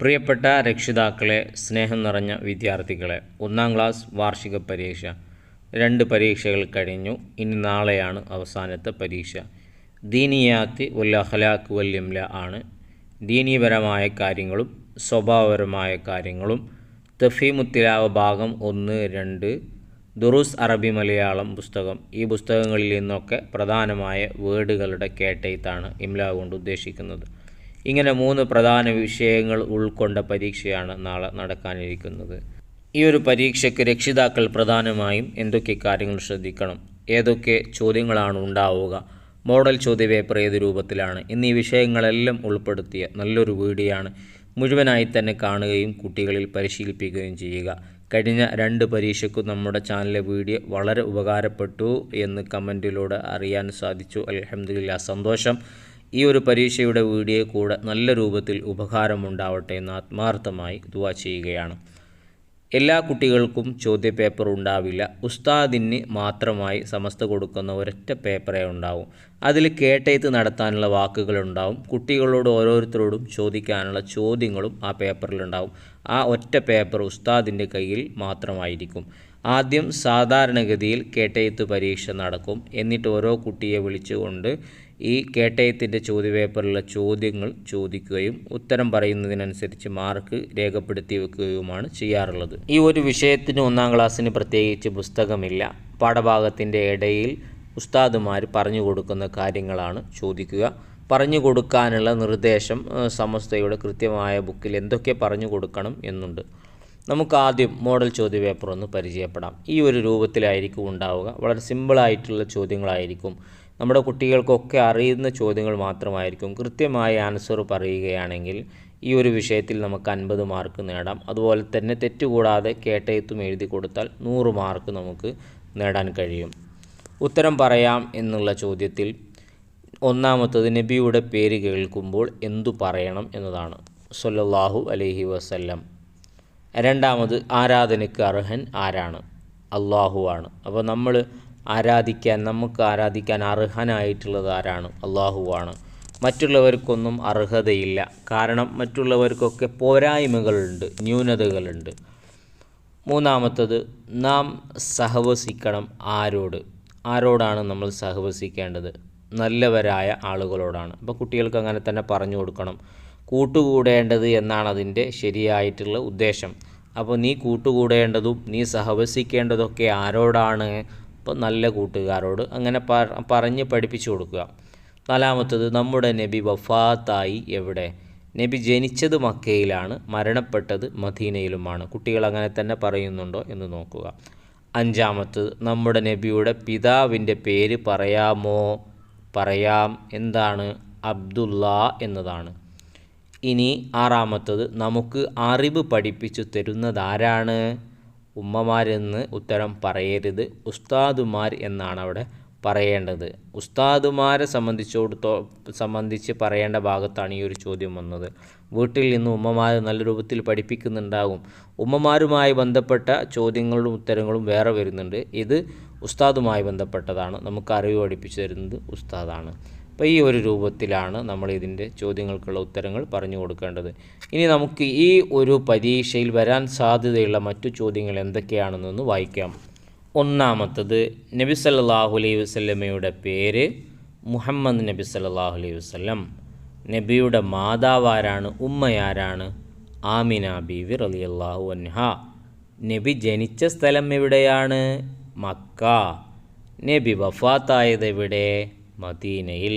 പ്രിയപ്പെട്ട രക്ഷിതാക്കളെ സ്നേഹം നിറഞ്ഞ വിദ്യാർത്ഥികളെ ഒന്നാം ക്ലാസ് വാർഷിക പരീക്ഷ. രണ്ട് പരീക്ഷകൾ കഴിഞ്ഞു. ഇനി നാളെയാണ് അവസാനത്തെ പരീക്ഷ. ദീനിയാത്തി വൽ അഖലാഖ് വൽ ഇംല ആണ്. ദീനീപരമായ കാര്യങ്ങളും സ്വഭാവപരമായ കാര്യങ്ങളും. തഫീമുത്തിലാവ ഭാഗം ഒന്ന് രണ്ട് ദുറൂസ് അറബി മലയാളം പുസ്തകം. ഈ പുസ്തകങ്ങളിൽ നിന്നൊക്കെ പ്രധാനമായ വേർഡുകളുടെ കേട്ടയത്താണ് ഇംല കൊണ്ട് ഉദ്ദേശിക്കുന്നത്. ഇങ്ങനെ മൂന്ന് പ്രധാന വിഷയങ്ങൾ ഉൾക്കൊണ്ട പരീക്ഷയാണ് നാളെ നടക്കാനിരിക്കുന്നത്. ഈ ഒരു പരീക്ഷയ്ക്ക് രക്ഷിതാക്കൾ പ്രധാനമായും എന്തൊക്കെ കാര്യങ്ങൾ ശ്രദ്ധിക്കണം ഏതൊക്കെ ചോദ്യങ്ങളാണ് ഉണ്ടാവുക മോഡൽ ചോദ്യപേപ്പർ ഏത് രൂപത്തിലാണ് എന്നീ വിഷയങ്ങളെല്ലാം ഉൾപ്പെടുത്തിയ നല്ലൊരു വീഡിയോ ആണ് മുഴുവനായി തന്നെ കാണുകയും കുട്ടികളിൽ പരിശീലിപ്പിക്കുകയും ചെയ്യുക. കഴിഞ്ഞ രണ്ട് പരീക്ഷയ്ക്കും നമ്മുടെ ചാനലിലെ വീഡിയോ വളരെ ഉപകാരപ്പെട്ടു എന്ന് കമന്റിലൂടെ അറിയാൻ സാധിച്ചു. അലഹമില്ല സന്തോഷം. ഈ ഒരു പരീക്ഷയുടെ വീഡിയോ കൂടെ നല്ല രൂപത്തിൽ ഉപകാരമുണ്ടാവട്ടെ എന്ന് ആത്മാർത്ഥമായി ദുവാ ചെയ്യുകയാണ്. എല്ലാ കുട്ടികൾക്കും ചോദ്യപേപ്പർ ഉണ്ടാവില്ല. ഉസ്താദിന് മാത്രമായി സമസ്ത കൊടുക്കുന്ന ഒരൊറ്റ പേപ്പറേ ഉണ്ടാവും. അതിൽ കേട്ടേത്ത് നടത്താനുള്ള വാക്കുകളുണ്ടാവും കുട്ടികളോട് ഓരോരുത്തരോടും ചോദിക്കാനുള്ള ചോദ്യങ്ങളും ആ പേപ്പറിലുണ്ടാവും ആ ഒറ്റ പേപ്പർ ഉസ്താദിന്റെ കയ്യിൽ മാത്രമായിരിക്കും. ആദ്യം സാധാരണഗതിയിൽ കേട്ടയത്ത് പരീക്ഷ നടക്കും. എന്നിട്ട് ഓരോ കുട്ടിയെ വിളിച്ചുകൊണ്ട് ഈ കേട്ടയത്തിന്റെ ചോദ്യപേപ്പറിലുള്ള ചോദ്യങ്ങൾ ചോദിക്കുകയും ഉത്തരം പറയുന്നതിനനുസരിച്ച് മാർക്ക് രേഖപ്പെടുത്തി വെക്കുകയുമാണ് ചെയ്യാറുള്ളത്. ഈ ഒരു വിഷയത്തിന് ഒന്നാം ക്ലാസ്സിന് പ്രത്യേകിച്ച് പുസ്തകമില്ല. പാഠഭാഗത്തിന്റെ ഇടയിൽ ഉസ്താദുമാർ പറഞ്ഞു കൊടുക്കുന്ന കാര്യങ്ങളാണ് ചോദിക്കുക. പറഞ്ഞു കൊടുക്കാനുള്ള നിർദ്ദേശം സമസ്തയുടെ കൃത്യമായ ബുക്കിൽ എന്തൊക്കെ പറഞ്ഞു കൊടുക്കണം എന്നുണ്ട്. നമുക്ക് ആദ്യം മോഡൽ ചോദ്യപേപ്പർ ഒന്ന് പരിചയപ്പെടാം. ഈ ഒരു രൂപത്തിലായിരിക്കും ഉണ്ടാവുക. വളരെ സിമ്പിളായിട്ടുള്ള ചോദ്യങ്ങളായിരിക്കും. നമ്മുടെ കുട്ടികൾക്കൊക്കെ അറിയുന്ന ചോദ്യങ്ങൾ മാത്രമായിരിക്കും. കൃത്യമായ ആൻസർ പറയുകയാണെങ്കിൽ ഈ ഒരു വിഷയത്തിൽ നമുക്ക് അൻപത് മാർക്ക് നേടാം. അതുപോലെ തന്നെ തെറ്റുകൂടാതെ കേട്ടയത്തും എഴുതി കൊടുത്താൽ നൂറ് മാർക്ക് നമുക്ക് നേടാൻ കഴിയും. ഉത്തരം പറയാം എന്നുള്ള ചോദ്യത്തിൽ ഒന്നാമത്തത് നബിയുടെ പേര് കേൾക്കുമ്പോൾ എന്തു പറയണം എന്നതാണ്. സൊല്ലാഹു അലഹി വസല്ലം. രണ്ടാമത് ആരാധനയ്ക്ക് അർഹൻ ആരാണ്? അള്ളാഹു ആണ്. അപ്പോൾ നമ്മൾ ആരാധിക്കാൻ നമുക്ക് ആരാധിക്കാൻ അർഹനായിട്ടുള്ളത് ആരാണ്? അള്ളാഹുവാണ് മറ്റുള്ളവർക്കൊന്നും അർഹതയില്ല. കാരണം മറ്റുള്ളവർക്കൊക്കെ പോരായ്മകളുണ്ട് ന്യൂനതകളുണ്ട്. മൂന്നാമത്തത് നാം സഹവസിക്കണം ആരോട്? ആരോടാണ് നമ്മൾ സഹവസിക്കേണ്ടത്? നല്ലവരായ ആളുകളോടാണ്. അപ്പോൾ കുട്ടികൾക്ക് അങ്ങനെ തന്നെ പറഞ്ഞു കൊടുക്കണം. കൂട്ടുകൂടേണ്ടത് എന്നാണ് അതിന്റെ ശരിയായിട്ടുള്ള ഉദ്ദേശം. അപ്പോൾ നീ കൂട്ടുകൂടേണ്ടതും നീ സഹവസിക്കേണ്ടതൊക്കെ ആരോടാണ്? അപ്പോൾ നല്ല കൂട്ടുകാരോട് അങ്ങനെ പറഞ്ഞ് പഠിപ്പിച്ചു കൊടുക്കുക. നാലാമത്തത് നമ്മുടെ നബി വഫാത്തായി എവിടെ? നബി ജനിച്ചത് മക്കയിലാണ് മരണപ്പെട്ടത് മദീനയിലുമാണ്. കുട്ടികൾ അങ്ങനെ തന്നെ പറയുന്നുണ്ടോ എന്ന് നോക്കുക. അഞ്ചാമത്തത് നമ്മുടെ നബിയുടെ പിതാവിന്റെ പേര് പറയാമോ? പറയാം. എന്താണ്? അബ്ദുല്ല എന്നതാണ്. ഇനി ആറാമത്തത് നമുക്ക് അറിവ് പഠിപ്പിച്ചു തരുന്നതാരാണ്? ഉമ്മമാരെന്ന് ഉത്തരം പറയരുത്. ഉസ്താദുമാർ എന്നാണ് അവിടെ പറയേണ്ടത്. ഉസ്താദുമാരെ സംബന്ധിച്ചോടത്തോ സംബന്ധിച്ച് പറയേണ്ട ഭാഗത്താണ് ഈ ഒരു ചോദ്യം വന്നത്. വീട്ടിൽ നിന്ന് ഉമ്മമാർ നല്ല രൂപത്തിൽ പഠിപ്പിക്കുന്നുണ്ടാകും ഉമ്മമാരുമായി ബന്ധപ്പെട്ട ചോദ്യങ്ങളും ഉത്തരങ്ങളും വേറെ വരുന്നുണ്ട്. ഇത് ഉസ്താദുമായി ബന്ധപ്പെട്ടതാണ്. നമുക്ക് അറിവ് പഠിപ്പിച്ചു തരുന്നത് ഉസ്താദാണ്. അപ്പോൾ ഈ ഒരു രൂപത്തിലാണ് നമ്മൾ ഇതിന്റെ ചോദ്യങ്ങൾക്കുള്ള ഉത്തരങ്ങൾ പറഞ്ഞു കൊടുക്കേണ്ടത്. ഇനി നമുക്ക് ഈ ഒരു പരീക്ഷയിൽ വരാൻ സാധ്യതയുള്ള മറ്റു ചോദ്യങ്ങൾ എന്തൊക്കെയാണെന്നൊന്ന് വായിക്കാം. ഒന്നാമത്തത് നബി സല്ലാഹു അലൈഹി വസ്ലമയുടെ പേര് മുഹമ്മദ് നബി സല്ലാഹു അലൈഹി വസ്ലം നബിയുടെ മാതാവാരാണ് ഉമ്മയാരാണ് ആമിന ബീവി അള്ളാഹു അൻഹ. നബി ജനിച്ച സ്ഥലം എവിടെയാണ്? മക്ക. നബി വഫാത്തായത് എവിടെ? മദീനയിൽ.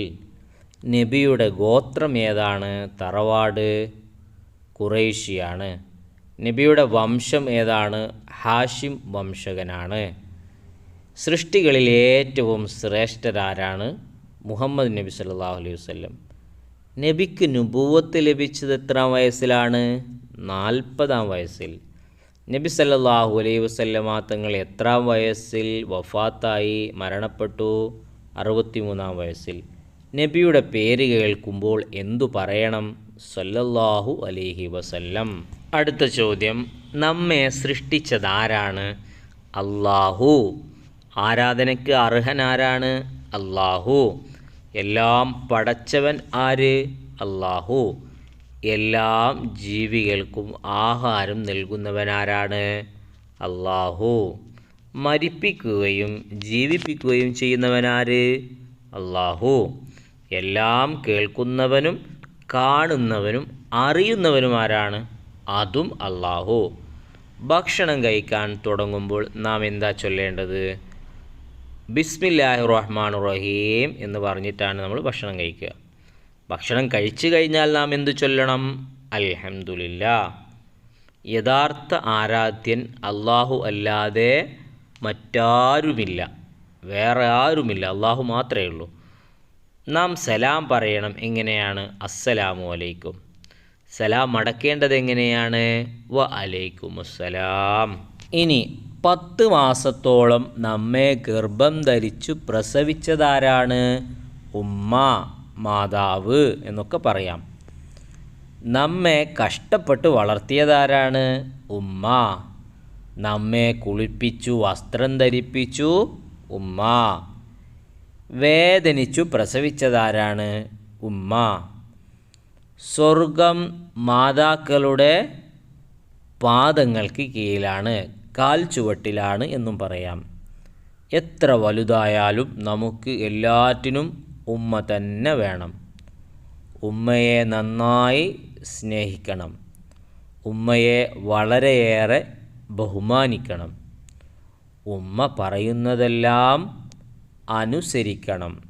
നബിയുടെ ഗോത്രം ഏതാണ്? തറവാട് കുറേശിയാണ് നബിയുടെ വംശം ഏതാണ്? ഹാഷിം വംശകനാണ്. സൃഷ്ടികളിൽ ഏറ്റവും ശ്രേഷ്ഠരാരാണ് മുഹമ്മദ് നബി സല്ലാഹു അലൈഹി വസ്ലം നബിക്ക് നുപൂവത്ത് ലഭിച്ചത് എത്ര വയസ്സിലാണ്? നാൽപ്പതാം വയസ്സിൽ. നബി സല്ലാഹു അലൈഹി വസ്ലമ തങ്ങൾ എത്രാം വയസ്സിൽ വഫാത്തായി മരണപ്പെട്ടു? അറുപത്തിമൂന്നാം വയസ്സിൽ. നബിയുടെ പേര് കേൾക്കുമ്പോൾ എന്തു പറയണം? സല്ലല്ലാഹു അലൈഹി വസല്ലം. അടുത്ത ചോദ്യം നമ്മെ സൃഷ്ടിച്ചതാരാണ്? അള്ളാഹു ആരാധനയ്ക്ക് അർഹനാരാണ്? അള്ളാഹു എല്ലാം പടച്ചവൻ ആര്? അള്ളാഹു എല്ലാം ജീവികൾക്കും ആഹാരം നൽകുന്നവനാരാണ്? അള്ളാഹു മരിപ്പിക്കുകയും ജീവിപ്പിക്കുകയും ചെയ്യുന്നവനാര്? അള്ളാഹു എല്ലാം കേൾക്കുന്നവനും കാണുന്നവനും അറിയുന്നവനും ആരാണ് അതും അള്ളാഹു ഭക്ഷണം കഴിക്കാൻ തുടങ്ങുമ്പോൾ നാം എന്താ ചൊല്ലേണ്ടത്? ബിസ്മില്ലാഹി റഹ്മാൻ റഹീം എന്ന് പറഞ്ഞിട്ടാണ് നമ്മൾ ഭക്ഷണം കഴിക്കുക. ഭക്ഷണം കഴിച്ചു കഴിഞ്ഞാൽ നാം എന്തു ചൊല്ലണം? അൽഹംദുലില്ല യഥാർത്ഥ ആരാധ്യൻ അള്ളാഹു അല്ലാതെ മറ്റാരുമില്ല. വേറെ ആരുമില്ല. അള്ളാഹു മാത്രമേ ഉള്ളൂ. നാം സലാം പറയണം. എങ്ങനെയാണ്? അസ്സലാമു അലൈക്കും. സലാം മടക്കേണ്ടത് എങ്ങനെയാണ്? വ അലൈക്കും അസ്സലാം ഇനി പത്ത് മാസത്തോളം നമ്മെ ഗർഭം ധരിച്ചു പ്രസവിച്ചതാരാണ്? ഉമ്മ മാതാവ് എന്നൊക്കെ പറയാം. നമ്മെ കഷ്ടപ്പെട്ട് വളർത്തിയതാരാണ്? ഉമ്മ. നമ്മെ കുളിപ്പിച്ചു വസ്ത്രം ധരിപ്പിച്ചു. ഉമ്മ. വേദനിച്ചു പ്രസവിച്ചതാരാണ്? ഉമ്മ. സ്വർഗം മാതാക്കളുടെ പാദങ്ങൾക്ക് കീഴിലാണ് കാൽ ചുവട്ടിലാണ് എന്നും പറയാം. എത്ര വലുതായാലും നമുക്ക് എല്ലാറ്റിനും ഉമ്മ തന്നെ വേണം. ഉമ്മയെ നന്നായി സ്നേഹിക്കണം. ഉമ്മയെ വളരെയേറെ ബഹുമാനിക്കണം. ഉമ്മ പറയുന്നതെല്ലാം അനുസരിക്കണം.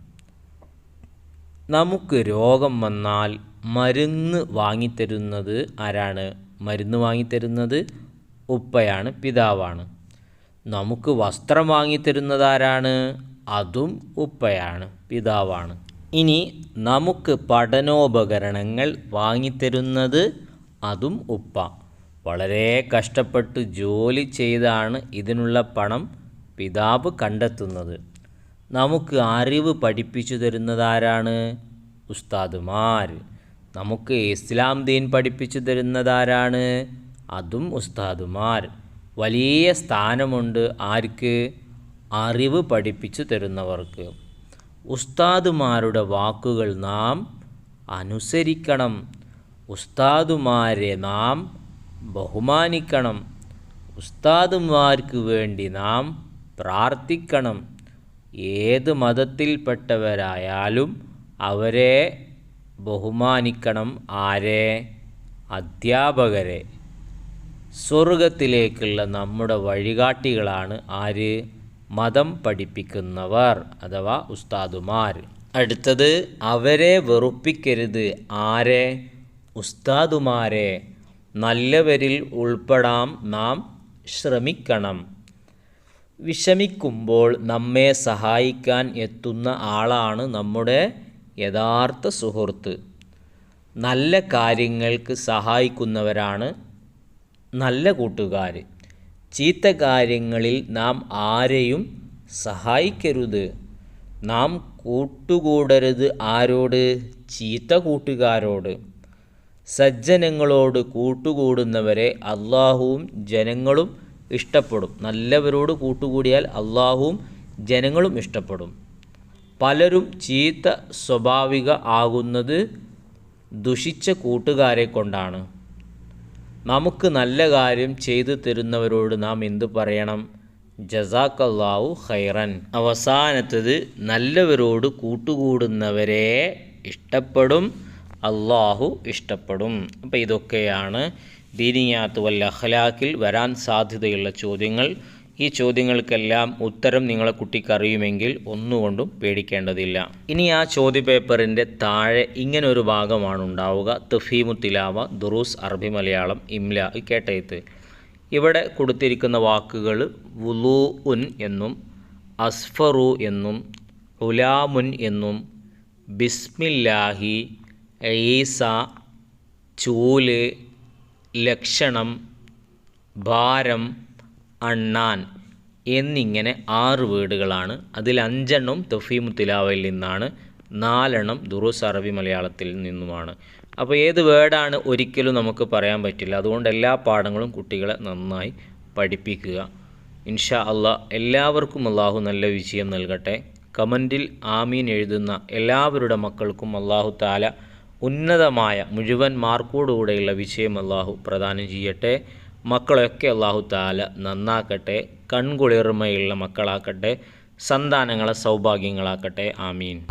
നമുക്ക് രോഗം വന്നാൽ മരുന്ന് വാങ്ങിത്തരുന്നത് ആരാണ്? മരുന്ന് വാങ്ങിത്തരുന്നത് ഉപ്പയാണ് പിതാവാണ്. നമുക്ക് വസ്ത്രം വാങ്ങിത്തരുന്നത് ആരാണ്? അതും ഉപ്പയാണ് പിതാവാണ്. ഇനി നമുക്ക് പഠനോപകരണങ്ങൾ വാങ്ങിത്തരുന്നത് അതും ഉപ്പ. വളരെ കഷ്ടപ്പെട്ട് ജോലി ചെയ്താണ് ഇതിനുള്ള പണം പിതാവ് കണ്ടെത്തുന്നത്. നമുക്ക് അറിവ് പഠിപ്പിച്ചു തരുന്നതാരാണ്? ഉസ്താദുമാർ. നമുക്ക് ഇസ്ലാം ദീൻ പഠിപ്പിച്ചു തരുന്നതാരാണ്? അതും ഉസ്താദുമാർ. വലിയ സ്ഥാനമുണ്ട് ആർക്ക്? അറിവ് പഠിപ്പിച്ചു തരുന്നവർക്ക്. ഉസ്താദുമാരുടെ വാക്കുകൾ നാം അനുസരിക്കണം. ഉസ്താദുമാരെ നാം ബഹുമാനിക്കണം. ഉസ്താദുമാർക്ക് വേണ്ടി നാം പ്രാർത്ഥിക്കണം. ഏത് മതത്തിൽപ്പെട്ടവരായാലും അവരെ ബഹുമാനിക്കണം. ആരെ? അധ്യാപകരെ. സ്വർഗത്തിലേക്കുള്ള നമ്മുടെ വഴികാട്ടികളാണ് ആര്? മതം പഠിപ്പിക്കുന്നവർ അഥവാ ഉസ്താദുമാർ. അടുത്തത് അവരെ വെറുപ്പിക്കരുത്. ആരെ? ഉസ്താദുമാരെ. നല്ലവരിൽ ഉൾപ്പെടാം നാം ശ്രമിക്കണം. വിഷമിക്കുമ്പോൾ നമ്മെ സഹായിക്കാൻ എത്തുന്ന ആളാണ് നമ്മുടെ യഥാർത്ഥ സുഹൃത്ത്. നല്ല കാര്യങ്ങൾക്ക് സഹായിക്കുന്നവരാണ് നല്ല കൂട്ടുകാർ ചീത്ത കാര്യങ്ങളിൽ നാം ആരെയും സഹായിക്കരുത്. നാം കൂട്ടുകൂടരുത് ആരോട്? ചീത്ത കൂട്ടുകാരോട്. സജ്ജനങ്ങളോട് കൂട്ടുകൂടുന്നവരെ അള്ളാഹുവും ജനങ്ങളും ഇഷ്ടപ്പെടും. നല്ലവരോട് കൂട്ടുകൂടിയാൽ അള്ളാഹുവും ജനങ്ങളും ഇഷ്ടപ്പെടും. പലരും ചീത്ത സ്വഭാവിക ആകുന്നത് ദുഷിച്ച കൂട്ടുകാരെ കൊണ്ടാണ്. നമുക്ക് നല്ല കാര്യം ചെയ്തു തരുന്നവരോട് നാം എന്തു പറയണം? ജസാക്കല്ലാവു ഖൈറൻ. അവസാനത്തത് നല്ലവരോട് കൂട്ടുകൂടുന്നവരെ ഇഷ്ടപ്പെടും. അള്ളാഹു ഇഷ്ടപ്പെടും. അപ്പോൾ ഇതൊക്കെയാണ് ദീനിയാത്ത് വല്ല അഖലാക്കിൽ വരാൻ സാധ്യതയുള്ള ചോദ്യങ്ങൾ. ഈ ചോദ്യങ്ങൾക്കെല്ലാം ഉത്തരം നിങ്ങളെ കുട്ടിക്ക് അറിയുമെങ്കിൽ ഒന്നുകൊണ്ടും പേടിക്കേണ്ടതില്ല. ഇനി ആ ചോദ്യപേപ്പറിന്റെ താഴെ ഇങ്ങനെ ഒരു ഭാഗമാണ് ഉണ്ടാവുക. തഫീമു തിലാവ ദുറൂസ് അറബി മലയാളം ഇംല കേട്ടയത്ത്. ഇവിടെ കൊടുത്തിരിക്കുന്ന വാക്കുകൾ വുലൂ ഉൻ എന്നും അസ്ഫറു എന്നും ഉലാമുൻ എന്നും ബിസ്മില്ലാഹി ഈസ ചൂൽ ലക്ഷണം ഭാരം അണ്ണാൻ എന്നിങ്ങനെ ആറ് വേർഡുകളാണ് അതിൽ അഞ്ചെണ്ണം തൊഫീമു തിലാവയിൽ നിന്നാണ് നാലെണ്ണം ദുറൂസ് അറബി മലയാളത്തിൽ നിന്നുമാണ്. അപ്പോൾ ഏത് വേർഡാണ് ഒരിക്കലും നമുക്ക് പറയാൻ പറ്റില്ല. അതുകൊണ്ട് എല്ലാ പാഠങ്ങളും കുട്ടികളെ നന്നായി പഠിപ്പിക്കുക. ഇൻഷാ അള്ളാഹ് എല്ലാവർക്കും അള്ളാഹു നല്ല വിജയം നൽകട്ടെ. കമന്റിൽ ആമീൻ എഴുതുന്ന എല്ലാവരുടെ മക്കൾക്കും അള്ളാഹു താല ഉന്നതമായ മുഴുവൻ മാർക്കോടുകൂടെയുള്ള വിജയം അള്ളാഹു പ്രദാനം ചെയ്യട്ടെ. മക്കളെയൊക്കെ അള്ളാഹു താല നന്നാക്കട്ടെ. കൺകുളിർമയുള്ള മക്കളാക്കട്ടെ. സന്താനങ്ങളെ സൗഭാഗ്യങ്ങളാക്കട്ടെ. ആമീൻ.